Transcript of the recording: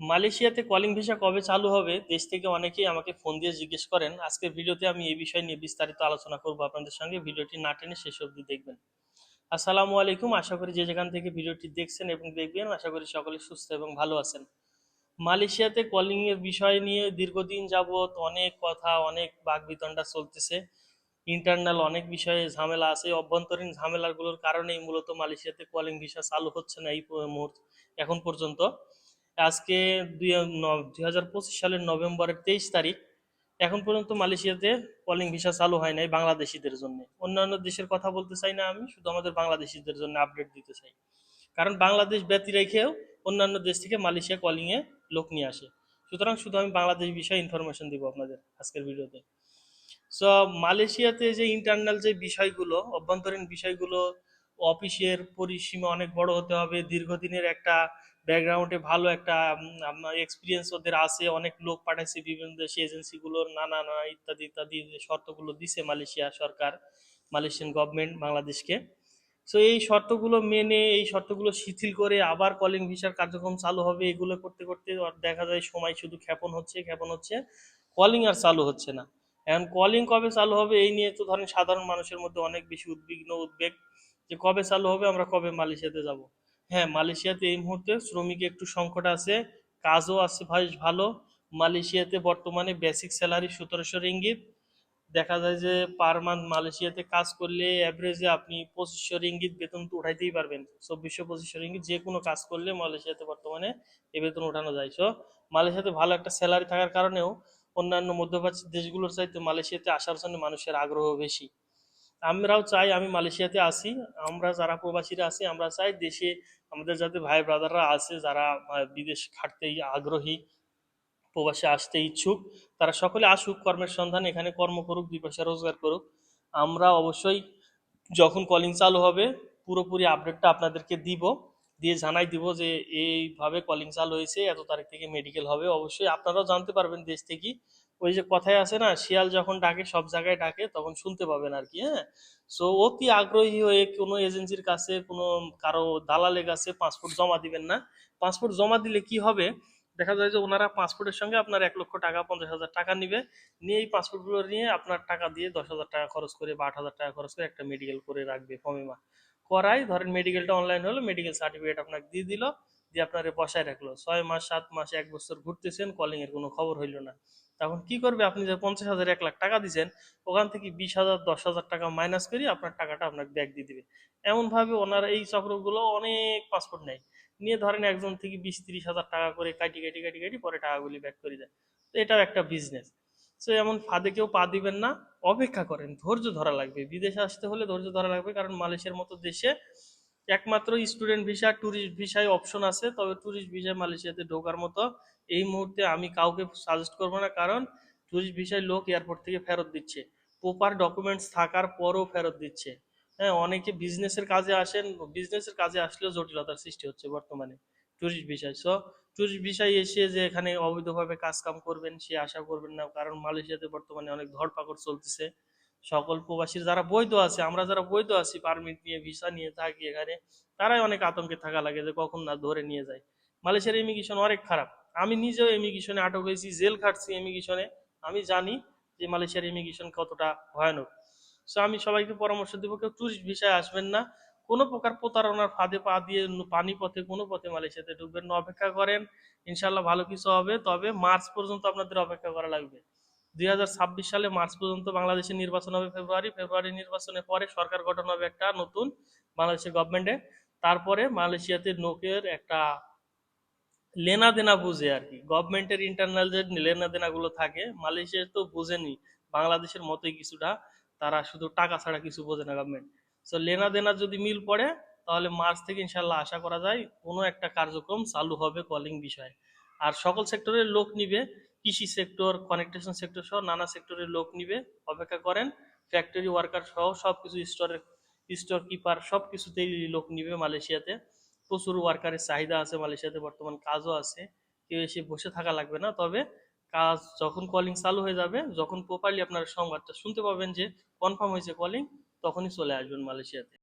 মালয়েশিয়াতে calling visa কবে চালু হবে, দেশ থেকে অনেকেই আমাকে ফোন দিয়ে জিজ্ঞেস করেন। আজকের ভিডিওতে আমি এই বিষয় নিয়ে বিস্তারিত আলোচনা করব। আপনাদের সঙ্গে ভিডিওটি না টেনে শেষ অবধি দেখবেন। আসসালামু আলাইকুম। আশা করি যে যেখান থেকে ভিডিওটি দেখছেন এবং দেখবেন, আশা করি সকলে সুস্থ এবং ভালো আছেন। মালয়েশিয়াতে কলিং এর বিষয় নিয়ে দীর্ঘদিন যাবত অনেক কথা, অনেক বাকবিতণ্ডা চলতেছে। ইন্টারনাল অনেক বিষয়ে ঝামেলা আছে। অভ্যন্তরীণ ঝামেলাগুলোর কারণেই মূলত মালয়েশিয়াতে কলিং ভিসা চালু হচ্ছে না এই মুহূর্তে, এখন পর্যন্ত। আজকে দুই দুই সালের নভেম্বরের তেইশ তারিখ। এখন পর্যন্ত মালয়েশিয়াতে কলিং ভিসা চালু হয় নাই বাংলাদেশিদের জন্য। অন্যান্য দেশের কথা বলতে চাই না আমি, শুধু আমাদের বাংলাদেশিদের জন্য আপডেট দিতে চাই। কারণ বাংলাদেশ ব্যতি রেখেও অন্যান্য দেশ থেকে মালয়েশিয়া কলিং এ লোক নিয়ে আসে। সুতরাং শুধু আমি বাংলাদেশ বিষয়ে ইনফরমেশন দিব আপনাদের আজকের ভিডিওতে। সো মালয়েশিয়াতে যে ইন্টারনাল যে বিষয়গুলো, অভ্যন্তরীণ বিষয়গুলো অফিসের পরিসীমা অনেক বড় হতে হবে। দীর্ঘদিনের একটা ব্যাকগ্রাউন্ডে ভালো একটা এক্সপিরিয়েন্স ওদের আছে। অনেক লোক পাঠাইছে বিভিন্ন দেশে এজেন্সিগুলোর নানা নানা ইত্যাদি ইত্যাদি শর্তগুলো দিছে মালয়েশিয়া সরকার, মালয়েশিয়ান গভর্নমেন্ট বাংলাদেশকে। সো এই শর্তগুলো মেনে, এই শর্তগুলো শিথিল করে আবার কলিং ভিসার কার্যক্রম চালু হবে। এগুলো করতে করতে দেখা যায় সময় শুধু ক্ষেপণ হচ্ছে ক্ষেপণ হচ্ছে। কলিং আর চালু হচ্ছে না। এখন কলিং কবে চালু হবে এই নিয়ে তো ধরেন সাধারণ মানুষের মধ্যে অনেক বেশি উদ্বিগ্ন, উদ্বেগ যে কবে চালু হবে, আমরা কবে মালয়েশিয়াতে যাব। হ্যাঁ মালয়েশিয়াতে এই মুহূর্তে শ্রমিক একটু সংকট আছে, কাজও আছে ভাই ভালো। মালয়েশিয়াতে বর্তমানে বেসিক স্যালারি সতেরোশো রিঙ্গিত। দেখা যায় যে পার মান্থ মালয়েশিয়াতে কাজ করলে অ্যাভারেজে আপনি পঁচিশশো রিঙ্গিত বেতন তো উঠাইতেই পারবেন। চব্বিশশো, পঁচিশশো রিঙ্গিত যে কোনো কাজ করলে মালয়েশিয়াতে বর্তমানে এ বেতন উঠানো যায়। সো মালয়েশিয়াতে ভালো একটা স্যালারি থাকার কারণেও অন্যান্য মধ্যপ্রাচ্যের দেশগুলোর চাইতে মালয়েশিয়াতে আসার জন্য মানুষের আগ্রহ বেশি। আমরাও চাই আমি মালয়েশিয়াতে আসি আমরা যারা প্রবাসীরা আছি, আমরা চাই দেশে আমাদের যাতে ভাই ব্রাদাররা আছে, যারা বিদেশ খাটতে আগ্রহী, প্রবাসে আসতে ইচ্ছুক, তারা সকলে আসুক, কর্মের সন্ধান এখানে কর্ম করুক, দুই পয়সা রোজগার করুক। আমরা অবশ্যই যখন কলিং চালু হবে, পুরোপুরি আপডেটটা আপনাদেরকে দিব। দিয়ে জানাই দিব যে এইভাবে কলিং চালু হয়েছে, এত তারিখ থেকে মেডিকেল হবে। অবশ্যই আপনারাও জানতে পারবেন দেশ থেকে। ওই যে কথায় আছে না, শিয়াল যখন ডাকে, সব জায়গায় ডাকে, তখন শুনতে পাবেন আর কি হ্যাঁ? সো অতি আগ্রহী হয়ে কোনো এজেন্সির কাছে, কোনো কারও দালালের কাছে পাসপোর্ট জমা দিবেন না। পাসপোর্ট জমা দিলে কি হবে? দেখা যায় যে ওনারা পাসপোর্টের সঙ্গে আপনার এক লক্ষ টাকা, পঞ্চাশ হাজার টাকা নিবে। নিয়ে এই পাসপোর্টগুলো নিয়ে আপনার টাকা দিয়ে দশ হাজার টাকা খরচ করে বা আট হাজার টাকা খরচ করে একটা মেডিকেল করে রাখবে ফমিমা করাই, ধরেন মেডিকেলটা অনলাইন হলো মেডিকেল সার্টিফিকেট আপনাকে দিয়ে দিল, দিয়ে আপনার বসায় রাখল। ছয় মাস, সাত মাস, এক বছর ঘুরতেছেন কলিং এর কোনো খবর হইল না। তখন কি করবে? আপনি যে পঞ্চাশ হাজার, এক লাখ টাকা দিয়েছেন ওখান থেকে বিশ হাজার, দশ হাজার টাকা মাইনাস করে আপনার টাকাটা আপনাকে ব্যাক দিয়ে দিবে। এমন ভাবে ওনারা এই চক্রগুলো অনেক পাসপোর্ট নেয়। নিয়ে ধরেন একজন থেকে বিশ, তিরিশ হাজার টাকা করে কাটি কাটি কাটি কাটি পরে টাকাগুলি ব্যাক করে দেয়। তো এটাও একটা বিজনেস সো এমন ফাঁদে কেউ পা দিবেন না, অপেক্ষা করেন, ধৈর্য ধরা লাগবে। বিদেশে আসতে হলে ধৈর্য ধরা লাগবে, কারণ মালয়েশিয়ার মতো দেশে একমাত্র স্টুডেন্ট ভিসা ট্যুরিস্ট ভিসায় অপশন আছে, তবে ট্যুরিস্ট ভিসায় মালয়েশিয়াতে ঢোকার মতো এই মুহূর্তে আমি কাউকে সাজেস্ট করব না, কারণ ট্যুরিস্ট ভিসায় লোক এয়ারপোর্ট থেকে ফেরত দিচ্ছে। প্রপার ডকুমেন্টস থাকার পরও ফেরত দিচ্ছে। হ্যাঁ অনেকে বিজনেসের কাজে আসেন বিজনেসের কাজে আসলেও জটিলতার সৃষ্টি হচ্ছে বর্তমানে ট্যুরিস্ট ভিসায় সো ট্যুরিস্ট ভিসায় এসে যে এখানে অবৈধভাবে কাজ কাম করবেন, সে আশা করবেন না। কারণ মালয়েশিয়াতে বর্তমানে অনেক ধরপাকড় চলতেছে। সকল প্রবাসীর যারা বৈধ আছে, আমরা যারা বৈধ আছি পারমিট নিয়ে ভিসা নিয়ে থাকি এখানে, তারাই অনেক আতঙ্কে থাকা লাগে যে কখন না ধরে নিয়ে যায়। মালয়েশিয়ার ইমিগ্রেশন অনেক খারাপ। আমি নিজেও ইমিগ্রেশনে আটক হয়েছি, জেল খাটছি ইমিগ্রেশনে আমি জানি যে মালয়েশিয়ার ইমিগ্রেশন কতটা ভয়ানক। সো আমি সবাইকে পরামর্শ দেবো, কেউ টুরিস্ট ভিসায় আসবেন না। কোনো প্রকার প্রতারণার ফাঁদে পা দিয়ে পানি পথে, কোনো পথে মালয়েশিয়াতে ঢুকবেন না। অপেক্ষা করেন ইনশাল্লাহ ভালো কিছু হবে। তবে মার্চ পর্যন্ত আপনাদের অপেক্ষা করা লাগবে। দুই হাজার ছাব্বিশ সালে মার্চ পর্যন্ত বাংলাদেশের নির্বাচন হবে ফেব্রুয়ারি। ফেব্রুয়ারি নির্বাচনের পরে সরকার গঠন হবে একটা নতুন বাংলাদেশের গভর্নমেন্টে তারপরে মালয়েশিয়াতে নোকের একটা লেনা দেনা বুঝে আর কি। গভর্নমেন্টের ইন্টারনাল যে লেনা দেনা গুলো থাকে মালয়েশিয়া তো বুঝেনি। বাংলাদেশের মতোই কিছুটা। তারা শুধু টাকা ছাড়া কিছু বোঝে না গভর্নমেন্ট সো লেনা দেনা যদি মিল পড়ে, তাহলে মার্চ থেকে ইনশাল্লাহ আশা করা যায় কোনো একটা কার্যক্রম চালু হবে কলিং বিষয়ে। আর সকল সেক্টরের লোক নিবে, কৃষি সেক্টর কানেকটেশন সেক্টর সহ নানা সেক্টরের লোক নিবে, অপেক্ষা করেন ফ্যাক্টরি ওয়ার্কার সহ সবকিছু স্টোরের স্টোর কিপার সব কিছুতেই লোক নিবে মালয়েশিয়াতে। প্রচুর ওয়ার্কারের চাহিদা আছে মালয়েশিয়াতে, বর্তমান কাজও আছে। কেউ এসে বসে থাকা লাগবে না, তবে কাজ যখন কলিং চালু হয়ে যাবে, যখন প্রপারলি আপনারা সংবাদটা শুনতে পাবেন যে কনফার্ম হয়েছে কলিং তখনই চলে আসবেন মালয়েশিয়াতে।